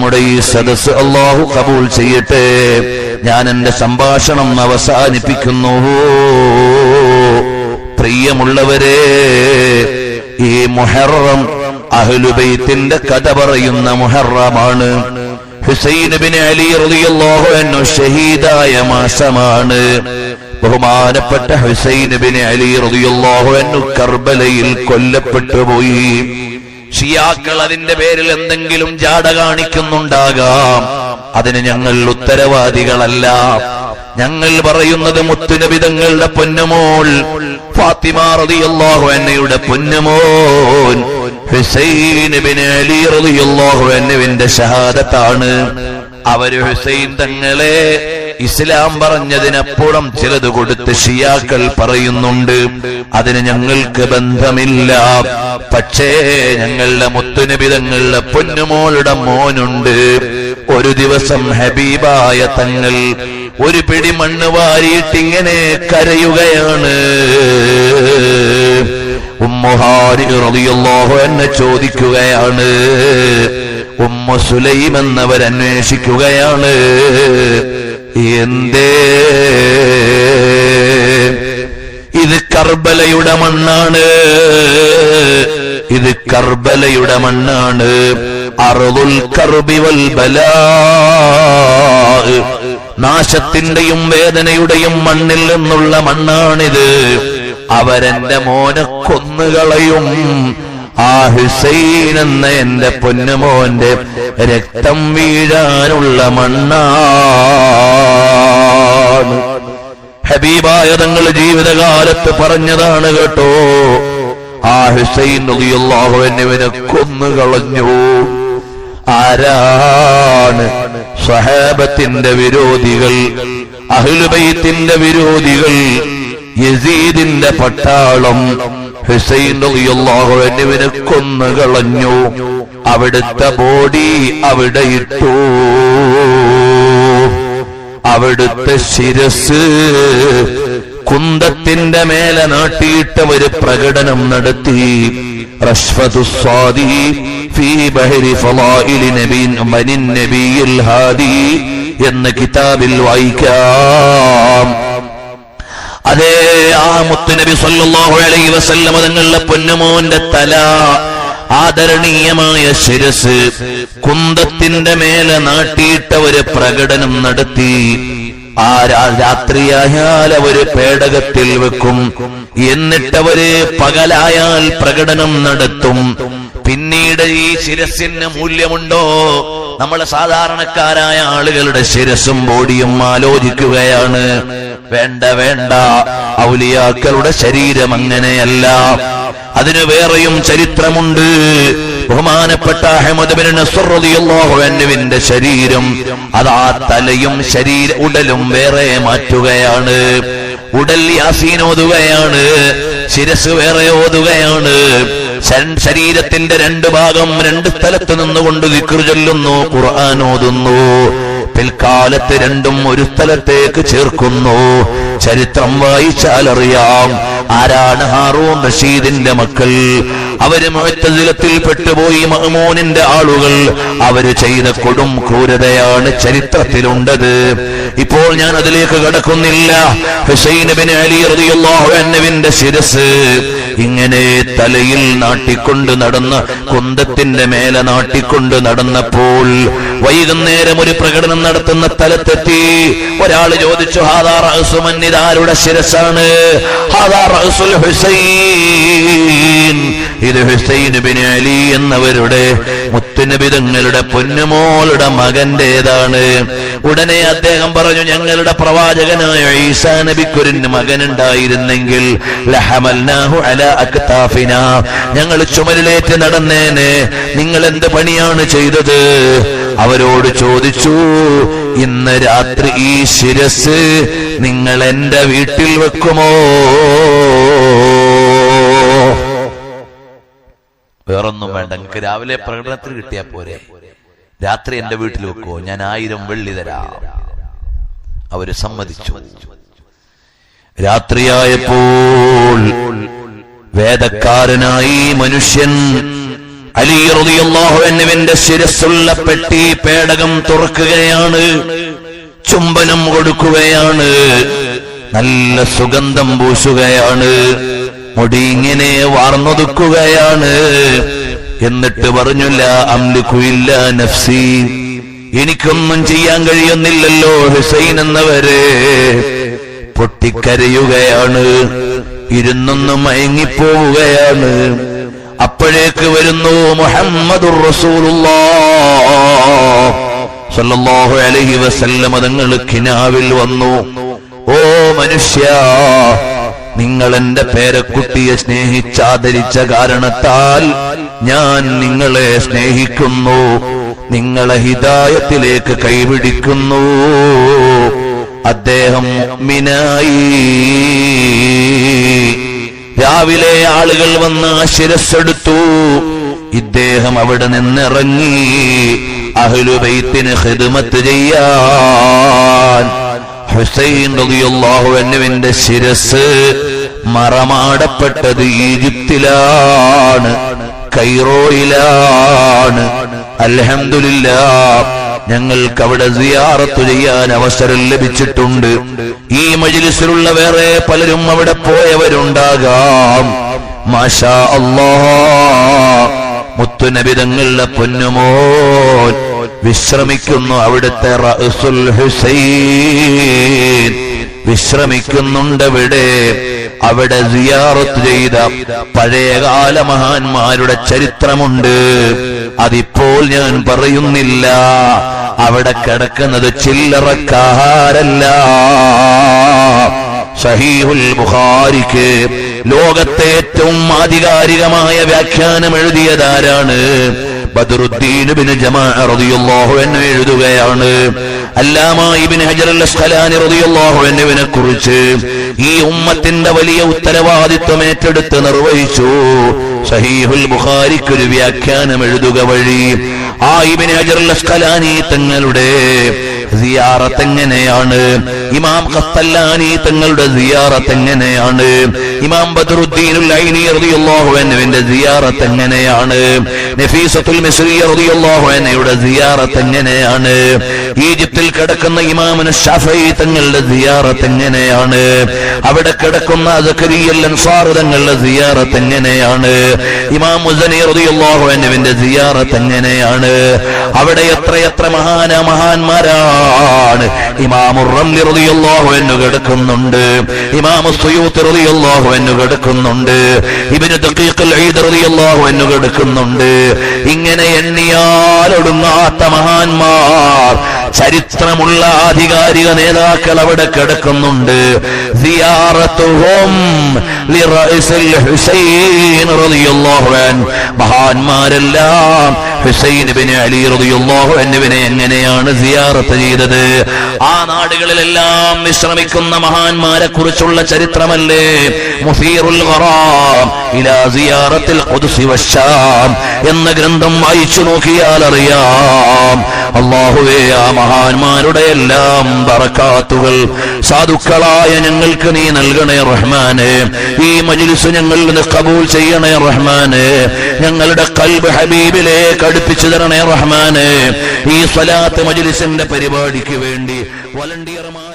നമ്മുടെ ഈ സദസ് അള്ളാഹു കബൂൾ ചെയ്യട്ടെ. ഞാൻ എന്റെ സംഭാഷണം അവസാനിപ്പിക്കുന്നു. പ്രിയമുള്ളവരെ ഈ മുഹറം അഹ്ലുബൈത്തിന്റെ കഥ പറയുന്ന മുഹറമാണ്. ഹുസൈൻ അലി റളിയല്ലാഹു അൻഹു ഷഹീദായ മാസമാണ്. ബഹുമാനപ്പെട്ട ഹുസൈൻ അലി റളിയല്ലാഹു അൻഹു കർബലയിൽ കൊല്ലപ്പെട്ടു പോയി. ഷിയാക്കൾ അതിന്റെ പേരിൽ എന്തെങ്കിലും ജാട കാണിക്കുന്നുണ്ടാകാം. അതിന് ഞങ്ങൾ ഉത്തരവാദികളല്ല. ഞങ്ങൾ പറയുന്നത് മുത്തുനബിതങ്ങളുടെ പൊന്നുമോൾ ഫാത്തിമ റളിയല്ലാഹു അൻഹയുടെ പൊന്നുമോൻ ഹുസൈൻ ബിൻ അലി അൻഹുവിന്റെ ഷഹാദത്താണ്. അവർ ഹുസൈൻ തങ്ങളെ ഇസ്ലാം പറഞ്ഞതിനപ്പുറം ചിലത് കൊടുത്ത് ഷിയാക്കൾ പറയുന്നുണ്ട്. അതിന് ഞങ്ങൾക്ക് ബന്ധമില്ല. പക്ഷേ ഞങ്ങളുടെ മുത്തുനിബിതങ്ങളുടെ പൊന്നുമോളുടെ മോനുണ്ട്. ഒരു ദിവസം ഹബീബായ തങ്ങൾ ഒരു പിടി മണ്ണ് വാരിയിട്ടിങ്ങനെ കരയുകയാണ്. എന്നെ ചോദിക്കുകയാണ്. ഉമ്മ സുലൈം എന്നവർ അന്വേഷിക്കുകയാണ്. എന്തേ? ഇത് കർബലയുടെ മണ്ണാണ്. ഇത് കർബലയുടെ മണ്ണാണ്. അറുതുൽ കർബിവൽ ബലാ. നാശത്തിന്റെയും വേദനയുടെയും മണ്ണിൽ നിന്നുള്ള മണ്ണാണിത്. അവരെന്റെ മോനെ കൊന്നുകളയും. ആ ഹുസൈൻ എന്ന എന്റെ പൊന്നുമോന്റെ രക്തം വീഴാനുള്ള മണ്ണാണ്. ഹബീബായ തങ്ങൾ ജീവിതകാലത്ത് പറഞ്ഞതാണ് കേട്ടോ. ആ ഹുസൈൻ നദിയുള്ളവനെ കൊന്നുകളഞ്ഞു. ആരാണ് സഹാബത്തിന്റെ വിരോധികൾ അഹ്ലുബൈത്തിന്റെ വിരോധികൾ യസീദിന്റെ പട്ടാളം ഹുസൈൻ റളിയല്ലാഹു കൊന്നു കൊന്നുകളഞ്ഞു അവിടുത്തെ ബോഡി അവിടെ ഇട്ടു. അവിടുത്തെ ശിരസ് കുന്തത്തിന്റെ മേലെ നാട്ടിയിട്ട് ഒരു പ്രകടനം നടത്തി. റഷ്ഫതു സ്വാദി ഫീ ബഹരി ഫളായിലി നബീൻ മനിൻ നബിയിൽ ഹാദി എന്ന കിതാബിൽ വായിക്കാം. അതേ ആ മുത്തുനബി സല്ലല്ലാഹു അലൈഹി വസല്ലമ തങ്ങളുടെ പൊന്നുമോന്റെ തല ആദരണീയമായ ശിരസ് കുന്തത്തിന്റെ മേലെ നാട്ടിയിട്ട ഒരു പ്രകടനം നടത്തി. ആ രാത്രിയായാൽ അവർ പേടകത്തിൽ വെക്കും. എന്നിട്ടവര് പകലായാൽ പ്രകടനം നടത്തും. പിന്നീട് ഈ ശിരസിന് മൂല്യമുണ്ടോ? നമ്മളെ സാധാരണക്കാരായ ആളുകളുടെ ശിരസും ബോഡിയും ആലോചിക്കുകയാണ്. വേണ്ട വേണ്ട. ഔലിയാക്കളുടെ ശരീരം അങ്ങനെയല്ല. അതിന് വേറെയും ചരിത്രമുണ്ട്. ബഹുമാനപ്പെട്ട അഹമ്മദ് ബിൻ നസ്ർ റളിയല്ലാഹു അൻഹുവിന്റെ ശരീരം. അതാ തലയും ശരീര ഉടലും വേറെ മാറ്റുകയാണ്. ഉടൽ യാസീൻ ഓതുകയാണ്. ശിരസ് വേറെ ഓതുകയാണ്. ശരീരത്തിന്റെ രണ്ട് ഭാഗം രണ്ട് സ്ഥലത്ത് നിന്നുകൊണ്ട് വിക്രു ചൊല്ലുന്നു ഖുർആൻ ഓതുന്നു. പിൽക്കാലത്ത് രണ്ടും ഒരു സ്ഥലത്തേക്ക് ചേർക്കുന്നു. ചരിത്രം വായിച്ചാൽ അറിയാം ആരാണ് ഹാറൂൺ റഷീദിന്റെ മക്കൾ. അവർ മുഴത്തതിലത്തിൽ പെട്ടുപോയി മഹമൂനിന്റെ ആളുകൾ. അവർ ചെയ്ത കൊടും ക്രൂരതയാണ് ചരിത്രത്തിലുണ്ടത്. ഇപ്പോൾ ഞാൻ അതിലേക്ക് കടക്കുന്നില്ല. ഹുസൈൻ ബിൻ അലി റളിയല്ലാഹു അൻഹുവിന്റെ ശിരസ്. ഇങ്ങനെ തലയിൽ നാട്ടിക്കൊണ്ട് നടന്ന കുന്തത്തിന്റെ മേലെ നാട്ടിക്കൊണ്ട് നടന്നപ്പോൾ വൈകുന്നേരം ഒരു പ്രകടനം നടത്തുന്ന സ്ഥലത്തെത്തി. ഒരാൾ ചോദിച്ചു ഹാദാ റഹസു മന്നിതാരുടെ ശിരസാണ്? ഹാദാ റഹസുൽ ഹുസൈൻ. ഇത് ഹുസൈൻ ബിൻ അലി എന്നവരുടെ മുത്തുനബി തങ്ങളുടെ പൊന്നുമോളുടെ മകന്റേതാണ്. ഉടനെ അദ്ദേഹം പറഞ്ഞു ഞങ്ങളുടെ പ്രവാചകനായ ഈസാ നബിക്കൊരു മകനുണ്ടായിരുന്നെങ്കിൽ ഞങ്ങൾ ചുമലിലേറ്റ് നടന്നേനെ. നിങ്ങൾ എന്ത് പണിയാണ് ചെയ്തത്? അവരോട് ചോദിച്ചു ഇന്ന് രാത്രി ഈ ശിരസ് നിങ്ങൾ എന്റെ വീട്ടിൽ വെക്കുമോ? വേറൊന്നും വേണ്ട നിങ്ങൾക്ക് രാവിലെ പ്രകടനത്തിൽ കിട്ടിയാ പോരെ. രാത്രി എന്റെ വീട്ടിൽ വെക്കോ ഞാൻ ആയിരം വെള്ളി തരാം. അവർ സമ്മതിച്ചു. രാത്രിയായപ്പോൾ വേദക്കാരനായി മനുഷ്യൻ അലി അൻഹുവിന്റെ ശിരസ്സുള്ള പെട്ടി പേടകം തുറക്കുകയാണ്. ചുംബനം കൊടുക്കുകയാണ്. നല്ല സുഗന്ധം പൂശുകയാണ്. മുടി ഇങ്ങനെ വാർന്നൊതുക്കുകയാണ്. എന്നിട്ട് പറഞ്ഞില്ല അംലിക്കുയില്ല നഫ്സി. എനിക്കൊന്നും ചെയ്യാൻ കഴിയുന്നില്ലല്ലോ ഹുസൈൻ എന്നവരെ. പൊട്ടിക്കരയുകയാണ് ഇരുന്നൊന്ന് മയങ്ങിപ്പോവുകയാണ്. അപ്പോഴേക്ക് വരുന്നു മുഹമ്മദുർ റസൂലുള്ളാഹ് അലൈഹി വസല്ലം. തങ്ങൾ കിനാവിൽ വന്നു. ഓ മനുഷ്യ നിങ്ങൾ എന്റെ പേരക്കുട്ടിയെ സ്നേഹിച്ചാദരിച്ച കാരണത്താൽ ഞാൻ നിങ്ങളെ സ്നേഹിക്കുന്നു. നിങ്ങളെ ഹിതായത്തിലേക്ക് കൈപിടിക്കുന്നു. അദ്ദേഹം മിനായി. രാവിലെ ആളുകൾ വന്ന് ശിരസ്സെടുത്തു. ഇദ്ദേഹം അവിടെ നിന്നിറങ്ങി. അഹ്ലുബൈത്തിന് ഹിദ്മത്ത് ചെയ്യാൻ. ഹുസൈൻ റളിയല്ലാഹു അൻഹുവിന്റെ ശിരസ് മറമാടപ്പെട്ടത് ഈജിപ്തിലാണ്. കൈറോയിലാണ്. അലഹമില്ല ഞങ്ങൾക്ക് അവിടെ സിയാറത്തു ചെയ്യാൻ അവസരം ലഭിച്ചിട്ടുണ്ട്. ഈ മജിലിസിലുള്ള വേറെ പലരും അവിടെ പോയവരുണ്ടാകാം. മാഷാ അല്ലാ മുത്തുനബിതങ്ങളുടെ പൊന്നുമോൻ വിശ്രമിക്കുന്നു അവിടുത്തെ ഹുസൈൻ. വിശ്രമിക്കുന്നുണ്ട് അവിടെ സിയാറത്ത് ചെയ്ത പഴയകാല മഹാന്മാരുടെ ചരിത്രമുണ്ട്. അതിപ്പോൾ ഞാൻ പറയുന്നില്ല. അവിടെ കിടക്കുന്നത് ചില്ലറക്കാരല്ല. സഹീഹുൽ ബുഖാരിക്ക് ലോകത്തെ ഏറ്റവും ആധികാരികമായ വ്യാഖ്യാനം എഴുതിയതാരാണ്? ബദറുദ്ദീൻ ബിൻ ജമാഅ റളിയല്ലാഹു അൻഹു എഴുതുകയാണ്. അല്ലാമ ഇബ്നു ഹജർ അൽ അസ്ഖലാനി റളിയല്ലാഹു അൻഹുവിനെ കുറിച്ച് ഈ ഉമ്മത്തിന്റെ വലിയ ഉത്തരവാദിത്വം ഏറ്റെടുത്ത് നിർവഹിച്ചു. സഹീഹുൽ ബുഖാരിക്ക് ഒരു വ്യാഖ്യാനം എഴുതുക വഴി ആ ഇബ്നു ഹജർ അസ്ഖലാനി തങ്ങളുടെ സിയാറത്ത് എങ്ങനെയാണ്? ഇമാം ഖത്തല്ലാനി തങ്ങളുടെ സിയാറത്ത് എങ്ങനെയാണ്? ഇമാം ബദറുദ്ദീനുൽ ഐനി റളിയല്ലാഹു അൻഹുവിന്റെ സിയാറത്ത് എങ്ങനെയാണ്? നഫീസത്തുൽ മിസ്രി റളിയല്ലാഹു അൻഹയുടെ സിയാറത്ത് എങ്ങനെയാണ്? ഈജിപ്തിൽ കിടക്കുന്ന ഇമാമിന് ഷഫഈ തങ്ങളുടെ സിയാറത്ത് എങ്ങനെയാണ്? അവിടെ കിടക്കുന്ന സക്കരിയൽ അൻസാർ തങ്ങളുടെ സിയാറത്ത് എങ്ങനെയാണ്? ഇമാം മുസനി റളിയല്ലാഹു അൻഹുവിന്റെ സിയാറത്ത് എങ്ങനെയാണ്? അവിടെ എത്ര എത്ര മഹാന മഹാന്മാരാണ്? ഇമാമുർ റംലി കിടക്കുന്നുണ്ട്. ഇമാം കിടക്കുന്നുണ്ട്. ഇബ്നു ദഖീഖുൽ കിടക്കുന്നുണ്ട്. ഇങ്ങനെ എണ്ണിയാലൊടുങ്ങാത്ത മഹാന്മാർ ചരിത്രമുള്ള ആധികാരിക നേതാക്കൾ അവിടെ കിടക്കുന്നുണ്ട്. മഹാന്മാരെല്ലാം ഹുസൈൻ അലി റളിയല്ലാഹു എങ്ങനെയാണ് സിയാറത്ത് ചെയ്തത്? ആ നാടുകളിലെല്ലാം വിശ്രമിക്കുന്ന മഹാന്മാരെ കുറിച്ചുള്ള ചരിത്രമല്ലേ ഇലാ സിയാറത്തിൽ എന്ന ഗ്രന്ഥം വായിച്ചു നോക്കിയാൽ അറിയാം. അള്ളാഹുവേ ആ മഹാന്മാരുടെ എല്ലാം ബറക്കാത്തുകൾ സാധുക്കളായ ഞങ്ങൾക്ക് നീ നൽകണേ റഹ്മാന്. ഈ മജ്ലിസ് നിന്ന് കബൂൽ ചെയ്യണേ റഹ്മാന്. ഞങ്ങളുടെ കൽബ് ഹബീബിലേക്ക് അടുപ്പിച്ചു തരണേ റഹ്മാനെ. ഈ സ്വലാത്ത് മജ്ലിസിന്റെ പരിപാടിക്ക് വേണ്ടി വളണ്ടിയർമാർ